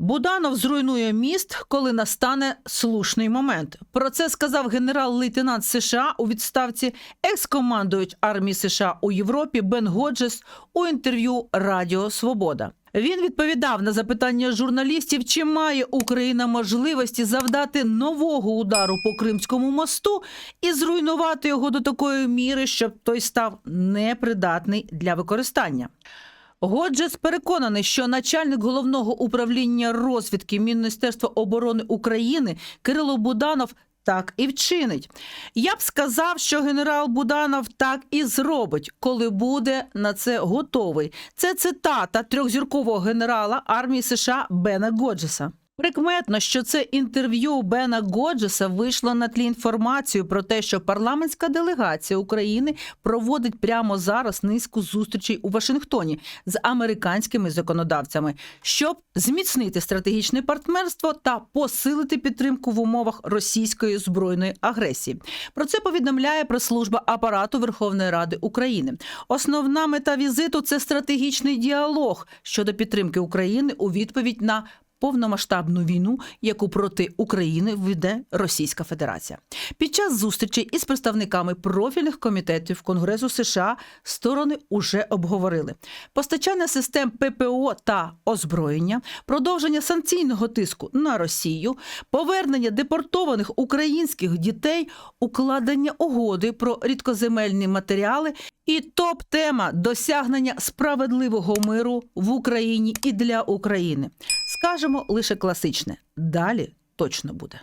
Буданов зруйнує міст, коли настане слушний момент. Про це сказав генерал-лейтенант США у відставці, екс-командують армії США у Європі Бен Годжес у інтерв'ю Радіо Свобода. Він відповідав на запитання журналістів, чи має Україна можливості завдати нового удару по Кримському мосту і зруйнувати його до такої міри, щоб той став непридатний для використання. Годжес переконаний, що начальник головного управління розвідки Міністерства оборони України Кирило Буданов так і вчинить. Я б сказав, що генерал Буданов так і зробить, коли буде на це готовий. Це цитата трьохзіркового генерала армії США Бена Годжеса. Прикметно, що це інтерв'ю Бена Годжеса вийшло на тлі інформацію про те, що парламентська делегація України проводить прямо зараз низку зустрічей у Вашингтоні з американськими законодавцями, щоб зміцнити стратегічне партнерство та посилити підтримку в умовах російської збройної агресії. Про це повідомляє прес-служба апарату Верховної Ради України. Основна мета візиту це стратегічний діалог щодо підтримки України у відповідь на повномасштабну війну, яку проти України веде Російська Федерація. Під час зустрічі із представниками профільних комітетів Конгресу США сторони уже обговорили постачання систем ППО та озброєння, продовження санкційного тиску на Росію, повернення депортованих українських дітей, укладення угоди про рідкоземельні матеріали і топ-тема досягнення справедливого миру в Україні і для України. Скажемо лише класичне. Далі точно буде.